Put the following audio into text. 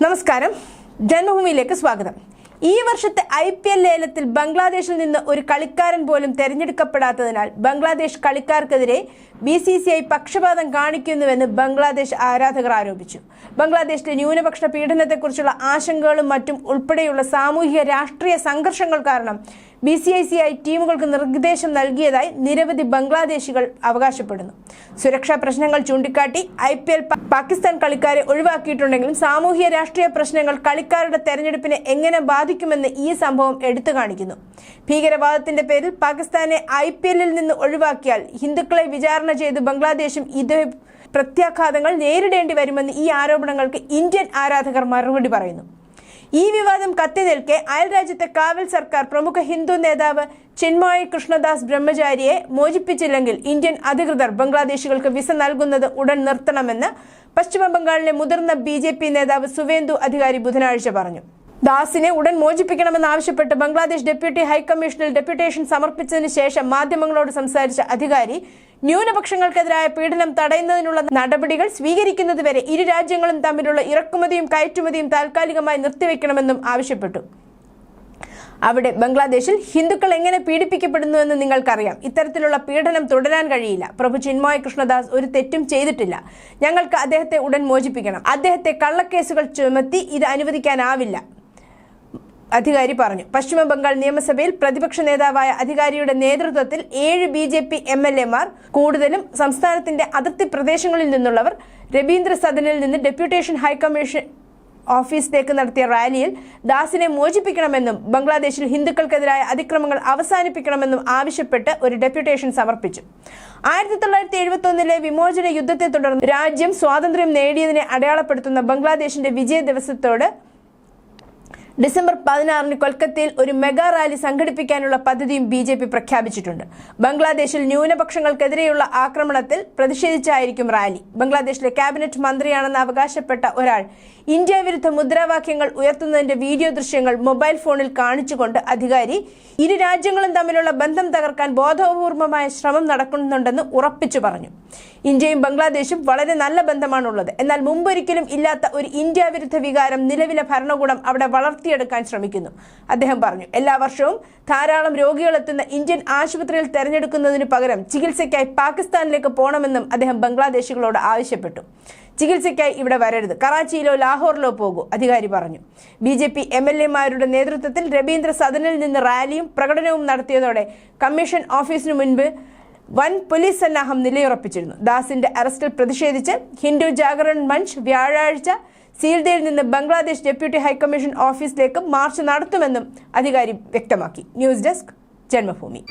നമസ്കാരം. ജന്മഭൂമിയിലേക്ക് സ്വാഗതം. ഈ വർഷത്തെ ഐ പി എൽ ലേലത്തിൽ ബംഗ്ലാദേശിൽ നിന്ന് ഒരു കളിക്കാരൻ പോലും തെരഞ്ഞെടുക്കപ്പെടാത്തതിനാൽ ബംഗ്ലാദേശ് കളിക്കാർക്കെതിരെ ബി സി സി ഐ പക്ഷപാതം കാണിക്കുന്നുവെന്ന് ബംഗ്ലാദേശ് ആരാധകർ ആരോപിച്ചു. ബംഗ്ലാദേശിലെ ന്യൂനപക്ഷ പീഡനത്തെക്കുറിച്ചുള്ള ആശങ്കകളും മറ്റും ഉൾപ്പെടെയുള്ള സാമൂഹിക രാഷ്ട്രീയ സംഘർഷങ്ങൾ കാരണം B C I C I ടീമുകൾക്ക് നിർദ്ദേശം നൽകിയതായി നിരവധി ബംഗ്ലാദേശികൾ അവകാശപ്പെടുന്നു. സുരക്ഷാ പ്രശ്നങ്ങൾ ചൂണ്ടിക്കാട്ടി ഐ പി എൽ പാകിസ്ഥാൻ കളിക്കാരെ ഒഴിവാക്കിയിട്ടുണ്ടെങ്കിലും സാമൂഹ്യ രാഷ്ട്രീയ പ്രശ്നങ്ങൾ കളിക്കാരുടെ തെരഞ്ഞെടുപ്പിനെ എങ്ങനെ ബാധിക്കുമെന്ന് ഈ സംഭവം എടുത്തു കാണിക്കുന്നു ഭീകരവാദത്തിന്റെ പേരിൽ പാകിസ്ഥാനെ ഐ പി എല്ലിൽ നിന്ന് ഒഴിവാക്കിയാൽ ഹിന്ദുക്കളെ വിചാരണ ചെയ്ത് ബംഗ്ലാദേശും ഇത് പ്രത്യാഘാതങ്ങൾ നേരിടേണ്ടി വരുമെന്ന് ഈ ആരോപണങ്ങൾക്ക് ഇന്ത്യൻ ആരാധകർ മറുപടി പറയുന്നു. ഈ വിവാദം കത്തി നിൽക്കെ അയൽരാജ്യത്തെ കാവൽ സർക്കാർ പ്രമുഖ ഹിന്ദു നേതാവ് ചിന്മോയ് കൃഷ്ണദാസ് ബ്രഹ്മചാരിയെ മോചിപ്പിച്ചില്ലെങ്കിൽ ഇന്ത്യൻ അധികൃതർ ബംഗ്ലാദേശികൾക്ക് വിസ നൽകുന്നത് ഉടൻ നിർത്തണമെന്ന് പശ്ചിമബംഗാളിലെ മുതിർന്ന ബി ജെ പി നേതാവ് സുവേന്ദു അധികാരി ബുധനാഴ്ച പറഞ്ഞു. ദാസിനെ ഉടൻ മോചിപ്പിക്കണമെന്ന് ആവശ്യപ്പെട്ട് ബംഗ്ലാദേശ് ഡെപ്യൂട്ടി ഹൈക്കമ്മീഷനിൽ ഡെപ്യൂട്ടേഷൻ സമർപ്പിച്ചതിന് ശേഷം മാധ്യമങ്ങളോട് സംസാരിച്ച അധികാരി ന്യൂനപക്ഷങ്ങൾക്കെതിരായ പീഡനം തടയുന്നതിനുള്ള നടപടികൾ സ്വീകരിക്കുന്നതുവരെ ഇരു രാജ്യങ്ങളും തമ്മിലുള്ള ഇറക്കുമതിയും കയറ്റുമതിയും താൽക്കാലികമായി നിർത്തിവെക്കണമെന്നും ആവശ്യപ്പെട്ടു. അവിടെ ബംഗ്ലാദേശിൽ ഹിന്ദുക്കൾ എങ്ങനെ പീഡിപ്പിക്കപ്പെടുന്നുവെന്ന് നിങ്ങൾക്കറിയാം. ഇത്തരത്തിലുള്ള പീഡനം തുടരാൻ കഴിയില്ല. പ്രഭു ചിന്മോയ കൃഷ്ണദാസ് ഒരു തെറ്റും ചെയ്തിട്ടില്ല. ഞങ്ങൾക്ക് അദ്ദേഹത്തെ ഉടൻ മോചിപ്പിക്കണം. അദ്ദേഹത്തെ കള്ളക്കേസുകൾ ചുമത്തി ഇത് അനുവദിക്കാനാവില്ല. അധികാരി പറഞ്ഞു. പശ്ചിമ ബംഗാൾ നിയമസഭയിൽ പ്രതിപക്ഷ നേതാവായ അധികാരിയുടെ നേതൃത്വത്തിൽ ഏഴ് B J P M L എമാർ കൂടുതലും സംസ്ഥാനത്തിന്റെ അതിർത്തി പ്രദേശങ്ങളിൽ നിന്നുള്ളവർ രവീന്ദ്ര സദനിൽ നിന്ന് ഡെപ്യൂട്ടേഷൻ ഹൈക്കമ്മീഷൻ ഓഫീസിലേക്ക് നടത്തിയ റാലിയിൽ ദാസിനെ മോചിപ്പിക്കണമെന്നും ബംഗ്ലാദേശിൽ ഹിന്ദുക്കൾക്കെതിരായ അതിക്രമങ്ങൾ അവസാനിപ്പിക്കണമെന്നും ആവശ്യപ്പെട്ട് ഒരു ഡെപ്യൂട്ടേഷൻ സമർപ്പിച്ചു. ആയിരത്തി തൊള്ളായിരത്തി എഴുപത്തി വിമോചന യുദ്ധത്തെ തുടർന്ന് രാജ്യം സ്വാതന്ത്ര്യം നേടിയതിനെ അടയാളപ്പെടുത്തുന്ന ബംഗ്ലാദേശിന്റെ വിജയ ദിവസത്തോട് ഡിസംബർ പതിനാറിന് കൊൽക്കത്തയിൽ ഒരു മെഗാ റാലി സംഘടിപ്പിക്കാനുള്ള പദ്ധതിയും ബി ജെ പി പ്രഖ്യാപിച്ചിട്ടുണ്ട്. ബംഗ്ലാദേശിൽ ന്യൂനപക്ഷങ്ങൾക്കെതിരെയുള്ള ആക്രമണത്തിൽ പ്രതിഷേധിച്ചായിരിക്കും റാലി. ബംഗ്ലാദേശിലെ ക്യാബിനറ്റ് മന്ത്രിയാണെന്ന് അവകാശപ്പെട്ട ഒരാൾ ഇന്ത്യ വിരുദ്ധ മുദ്രാവാക്യങ്ങൾ ഉയർത്തുന്നതിന്റെ വീഡിയോ ദൃശ്യങ്ങൾ മൊബൈൽ ഫോണിൽ കാണിച്ചുകൊണ്ട് അധികാരി ഇരു രാജ്യങ്ങളും തമ്മിലുള്ള ബന്ധം തകർക്കാൻ ബോധപൂർവമായ ശ്രമം നടക്കുന്നുണ്ടെന്ന് ഉറപ്പിച്ചു പറഞ്ഞു. ഇന്ത്യയും ബംഗ്ലാദേശും വളരെ നല്ല ബന്ധമാണുള്ളത്. എന്നാൽ മുമ്പൊരിക്കലും ഇല്ലാത്ത ഒരു ഇന്ത്യ വിരുദ്ധ വികാരം നിലവിലെ ഭരണകൂടം അവിടെ വളർത്തിയെടുക്കാൻ ശ്രമിക്കുന്നു. അദ്ദേഹം പറഞ്ഞു എല്ലാ വർഷവും ധാരാളം രോഗികളെത്തുന്ന ഇന്ത്യൻ ആശുപത്രിയിൽ തെരഞ്ഞെടുക്കുന്നതിന് പകരം ചികിത്സയ്ക്കായി പാകിസ്ഥാനിലേക്ക് പോകണമെന്നും അദ്ദേഹം ബംഗ്ലാദേശികളോട് ആവശ്യപ്പെട്ടു. ചികിത്സയ്ക്കായി ഇവിടെ വരരുത്. കറാച്ചിയിലോ ലാഹോറിലോ പോകൂ അധികാരി പറഞ്ഞു. B J P M L എമാരുടെ നേതൃത്വത്തിൽ രവീന്ദ്ര സദനിൽ നിന്ന് റാലിയും പ്രകടനവും നടത്തിയതോടെ കമ്മീഷൻ ഓഫീസിനു മുൻപ് വൻ പോലീസ് സന്നാഹം നിലയുറപ്പിച്ചിരുന്നു. ദാസിന്റെ അറസ്റ്റിൽ പ്രതിഷേധിച്ച് ഹിന്ദു ജാഗരൺ മഞ്ച് വ്യാഴാഴ്ച സീൽദയിൽ നിന്ന് ബംഗ്ലാദേശ് ഡെപ്യൂട്ടി ഹൈക്കമ്മീഷൻ ഓഫീസിലേക്ക് മാർച്ച് നടത്തുമെന്നും അധികാരി വ്യക്തമാക്കി. News desk Janmabhumi.